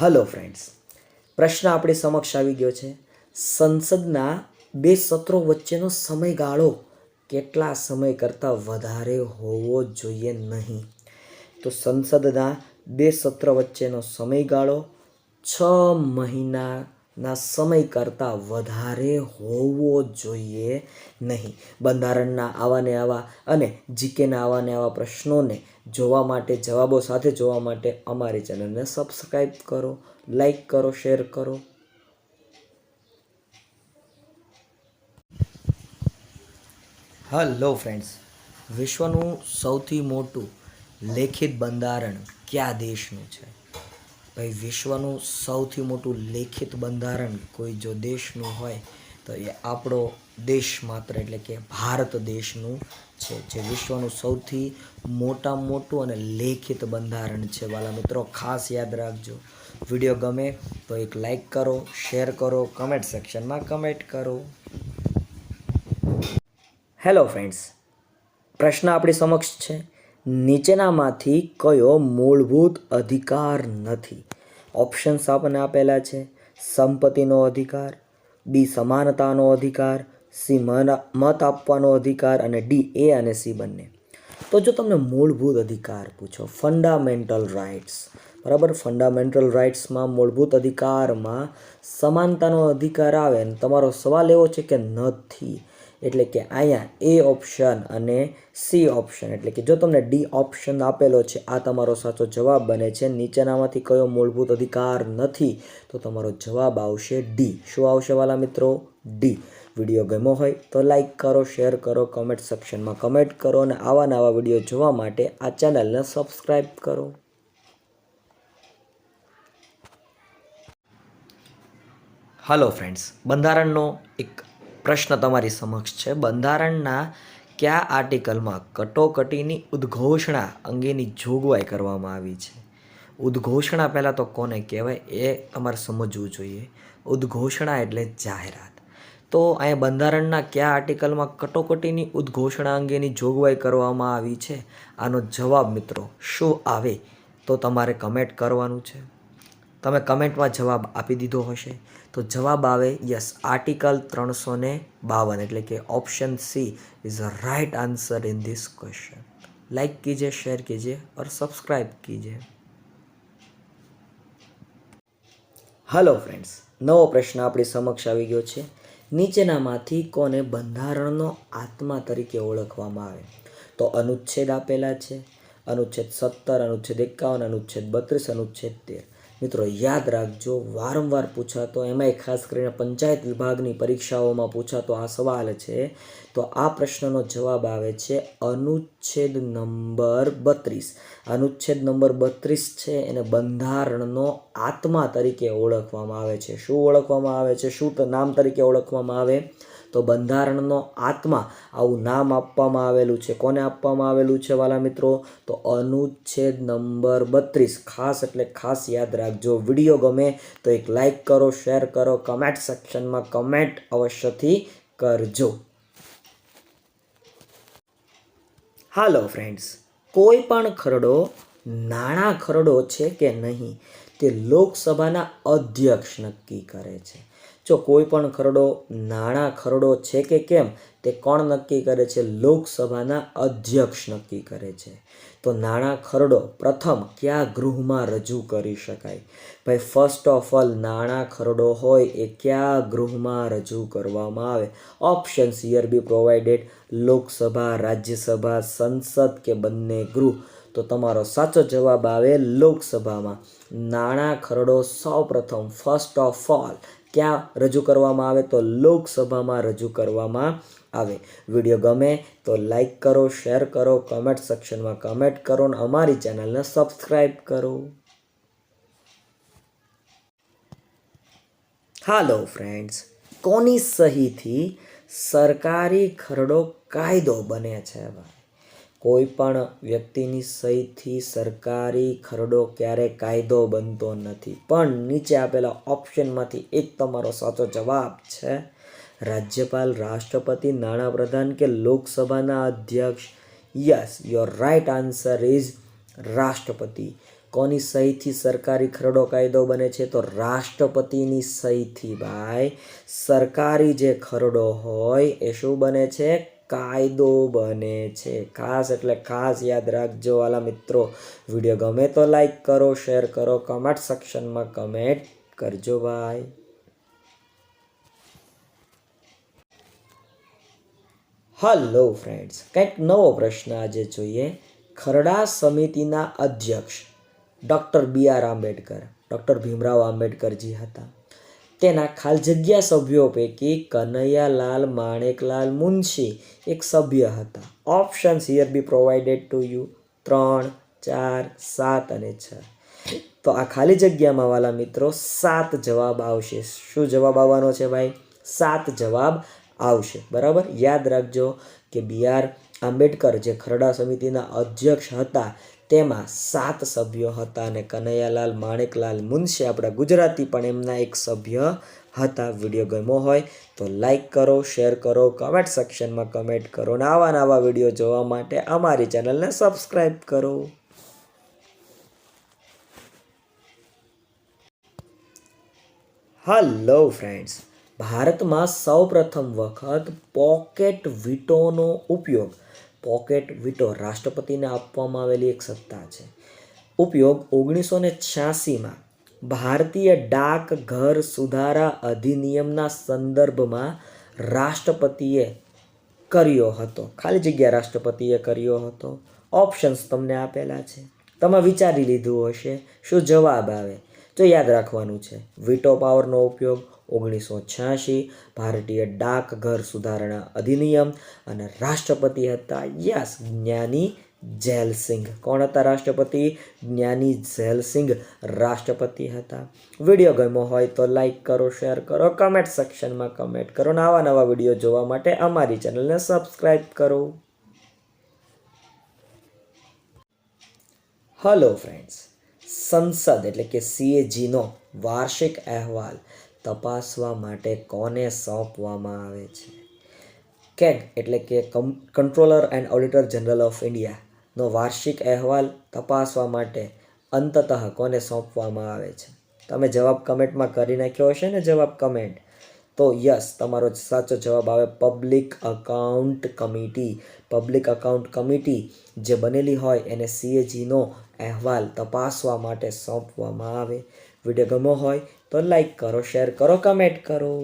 Hello friends પ્રશ્ન આપણી સમક્ષ આવી ગયો છે. સંસદના બે સત્રો વચ્ચેનો સમયગાળો કેટલા સમય કરતાં વધારે હોવો જોઈએ નહીં? તો સંસદના બે સત્ર વચ્ચેનો સમયગાળો છ મહિનાના સમય કરતાં વધારે હોવો જોઈએ નહીં. બંધારણના આવા ને આવા અને જીકેના આવા ને આવા પ્રશ્નોને જોવા માટે, જવાબો સાથે જોવા માટે અમારી ચેનલને સબસ્ક્રાઈબ કરો લાઈક કરો, શેર કરો. હલો ફ્રેન્ડ્સ, વિશ્વનું સૌથી મોટું લેખિત બંધારણ કયા દેશનું છે? ભાઈ, વિશ્વનું સૌથી મોટું લેખિત બંધારણ કોઈ જો દેશનું હોય, તો એ આપણો દેશ માત્ર એટલે કે ભારત દેશનું છે, જે વિશ્વનું સૌથી મોટામાં મોટું અને લેખિત બંધારણ છે. વાલા મિત્રો, ખાસ યાદ રાખજો, વીડિયો ગમે તો એક લાઈક કરો, શેર કરો, કમેન્ટ સેક્શનમાં કમેન્ટ કરો. હેલો ફ્રેન્ડ્સ, પ્રશ્ન આપણી સમક્ષ છે. નીચેનામાંથી કયો મૂળભૂત અધિકાર નથી? ઓપ્શન્સ આપણને આપેલા છે. સંપત્તિનો અધિકાર બી સમાનતાનો અધિકાર સી મત આપવાનો અધિકાર અને ડી એ અને સી બંને. તો જો તમને મૂળભૂત અધિકાર પૂછો ફંડામેન્ટલ રાઇટ્સ બરાબર? ફંડામેન્ટલ રાઇટ્સમાં મૂળભૂત અધિકારમાં સમાનતાનો અધિકાર આવે ને તમારો સવાલ એવો છે કે નથી. એટલે કે અહીંયા એ ઓપ્શન અને સી ઓપ્શન એટલે કે જો તમને ડી ઓપ્શન આપેલો છે, આ તમારો સાચો જવાબ બને છે. નીચેનામાંથી કયો મૂળભૂત અધિકાર નથી, તો તમારો જવાબ આવશે ડી શું આવશે વાલા મિત્રો? ડી વીડિયો ગમ્યો હોય તો લાઈક કરો શેર કરો કમેન્ટ સેક્શનમાં કમેન્ટ કરો અને આવા નવા વીડિયો જોવા માટે આ ચેનલને સબસ્ક્રાઈબ કરો. હલો ફ્રેન્ડ્સ બંધારણનો એક પ્રશ્ન તમારી સમક્ષ છે. બંધારણના કયા આર્ટિકલમાં કટોકટીની ઉદ્ઘોષણા અંગેની જોગવાઈ કરવામાં આવી છે? ઉદ્ઘોષણા પહેલાં તો કોને કહેવાય? એ તમારે સમજવું જોઈએ. ઉદ્ઘોષણા એટલે જાહેરાત. તો અહીંયા બંધારણના કયા આર્ટિકલમાં કટોકટીની ઉદ્ઘોષણા અંગેની જોગવાઈ કરવામાં આવી છે? આનો જવાબ મિત્રો શું આવે? તો તમારે કમેન્ટ કરવાનું છે. તમે કમેન્ટમાં જવાબ આપી દીધો હશે તો જવાબ આવે યસ આર્ટિકલ ત્રણસો ને બાવન એટલે કે option C is a right answer in this question like कीजिए शेयर कीजिए और सब्सक्राइब कीजिए હલો ફ્રેન્ડ્સ નવો પ્રશ્ન આપણી સમક્ષ આવી ગયો છે નીચેનામાંથી કોને બંધારણનો આત્મા તરીકે ઓળખવામાં આવે તો અનુચ્છેદ આપેલા છે અનુચ્છેદ સત્તર અનુચ્છેદ એકાવન અનુચ્છેદ બત્રીસ અનુચ્છેદ તેર મિત્રો, યાદ રાખજો, વારંવાર પૂછાતો, એમાંય ખાસ કરીને પંચાયત વિભાગની પરીક્ષાઓમાં પૂછાતો આ સવાલ છે, તો આ પ્રશ્નનો જવાબ આવે છે, અનુચ્છેદ નંબર બત્રીસ. અનુચ્છેદ નંબર બત્રીસ છે, એને બંધારણનો આત્મા તરીકે ઓળખવામાં આવે છે. શું ઓળખવામાં આવે છે? શું નામ તરીકે ઓળખવામાં આવે? તો બંધારણનો આત્મા આવું નામ આપવામાં આવેલું છે. કોને આપવામાં આવેલું છે વાલા મિત્રો? તો અનુચ્છેદ નંબર બત્રીસ. ખાસ એટલે ખાસ યાદ રાખજો. વીડિયો ગમે તો એક લાઈક કરો, શેર કરો, કમેન્ટ સેક્શનમાં કમેન્ટ અવશ્યથી કરજો. હાલો ફ્રેન્ડ્સ, કોઈ પણ ખરડો નાણાં ખરડો છે કે નહીં તે લોકસભાના અધ્યક્ષ નક્કી કરે છે. જો કોઈ પણ ખરડો, નાણાં ખરડો છે કે કેમ, તે કોણ નક્કી કરે છે? લોકસભાના અધ્યક્ષ નક્કી કરે છે. તો નાણાં ખરડો પ્રથમ કયા ગૃહમાં રજૂ કરી શકાય? ભાઈ ફર્સ્ટ ઓફ ઓલ નાણાં ખરડો હોય એ કયા ગૃહમાં રજૂ કરવામાં આવે? Options here be provided Lok Sabha, Rajya Sabha, સંસદ કે બંને ગૃહ? તો તમારો સાચો જવાબ આવે લોકસભામાં. નાણાં ખરડો સૌપ્રથમ ફર્સ્ટ ઓફ ઓલ ક્યાં રજૂ કરવામાં આવે તો લોકસભામાં રજૂ કરવામાં આવે. વીડિયો ગમે તો લાઈક કરો શેર કરો કમેન્ટ સેક્શનમાં કમેન્ટ કરો અને અમારી ચેનલને સબસ્ક્રાઈબ કરો. હાલો ફ્રેન્ડ્સ કોની સહીથી સરકારી ખરડો કાયદો બને છે? ભાઈ કોઈ પણ વ્યક્તિની સહીથી સરકારી ખરડો ક્યારે કાયદો બનતો નથી. પણ નીચે આપેલા ઓપ્શનમાંથી એક તમારો સાચો જવાબ છે. રાજ્યપાલ, રાષ્ટ્રપતિ, નાણાપ્રધાન કે લોકસભાના અધ્યક્ષ? Yes, your right answer is રાષ્ટ્રપતિ. કોની સહીથી સરકારી ખરડો કાયદો બને છે? તો રાષ્ટ્રપતિની સહીથી, ભાઈ. સરકારી જે ખરડો હોય એ શું બને છે? કાયદો બને છે. ખાસ એટલે ખાસ યાદ રાખજો વાલા મિત્રો. વીડિયો ગમે તો લાઈક કરો, શેર કરો, કમેન્ટ સેક્શનમાં કમેન્ટ કરજો ભાઈ. હલો ફ્રેન્ડ્સ, કંઈક નવો પ્રશ્ન આજે જોઈએ. ખરડા સમિતિના અધ્યક્ષ doctor B R Ambedkar, doctor Bhimrao Ambedkar ji હતા. તેના ખાલ જગ્યા સભ્યો પૈકી કનૈયાલાલ, માણેકલાલ મુનશી એક સભ્ય હતા. Options here be provided to you ત્રણ, ચાર, સાત અને છ. તો આ ખાલી જગ્યામાં વાલા મિત્રો સાત જવાબ આવશે. શું જવાબ આવવાનો છે ભાઈ? સાત જવાબ આવશે. બરાબર? યાદ રાખજો કે બી આર આંબેડકર જે ખરડા સમિતિના અધ્યક્ષ હતા, તેમાં સાત સભ્યો હતા અને કનૈયાલાલ, માણેકલાલ મુનશી આપણા ગુજરાતી પણ એમના એક સભ્ય હતા. વીડિયો ગમ્યો હોય તો લાઈક કરો, શેર કરો, કમેન્ટ સેક્શનમાં કમેન્ટ કરો અને આવા નવા વીડિયો જોવા માટે અમારી ચેનલને સબસ્ક્રાઈબ કરો. હલો ફ્રેન્ડ્સ, ભારતમાં સૌપ્રથમ વખત પોકેટ વીટોનો ઉપયોગ પોકેટ વિટો રાષ્ટ્રપતિને આપવામાં આવેલી એક સત્તા છે. ઉપયોગ ઓગણીસો ને છ્યાસીમાં ભારતીય ડાક ઘર સુધારા અધિનિયમના સંદર્ભમાં રાષ્ટ્રપતિએ કર્યો હતો. ખાલી જગ્યા રાષ્ટ્રપતિએ કર્યો હતો. ઓપ્શન્સ તમને આપેલા છે. તમે વિચારી લીધું હશે. શું જવાબ આવે? તો યાદ રાખવાનું છે. વિટો પાવરનો ઉપયોગ ઓગણીસો છ્યાસી ભારતીય ડાકઘર સુધારણા અધિનિયમ અને રાષ્ટ્રપતિ હતા યસ જ્ઞાની જેલસિંઘ કોણ હતા રાષ્ટ્રપતિ? જ્ઞાની જેલસિંઘ રાષ્ટ્રપતિ હતા. વીડિયો ગમ્યો હોય તો લાઈક કરો, શેર કરો કમેન્ટ સેક્શનમાં કમેન્ટ કરો અને આવા નવા વીડિયો જોવા માટે અમારી ચેનલને સબસ્ક્રાઈબ કરો. હલો ફ્રેન્ડ્સ સંસદ એટલે કે સીએજીનો વાર્ષિક અહેવાલ. તપાસવા માટે કોને સોંપવામાં આવે છે? કેગ, એટલે કે controller and auditor general of ઇન્ડિયાનો વાર્ષિક અહેવાલ તપાસવા માટે અંતતઃ કોને સોંપવામાં આવે છે? તમે જવાબ કમેન્ટમાં કરી નાખ્યો હશે ને જવાબ કમેન્ટ? તો યસ, તમારો સાચો જવાબ આવે public account committee. Public account committee જે બનેલી હોય એને સીએજીનો અહેવાલ તપાસવા માટે સોંપવામાં આવે. વીડિયો ગમો હોય તો લાઈક કરો શેર કરો કમેન્ટ કરો.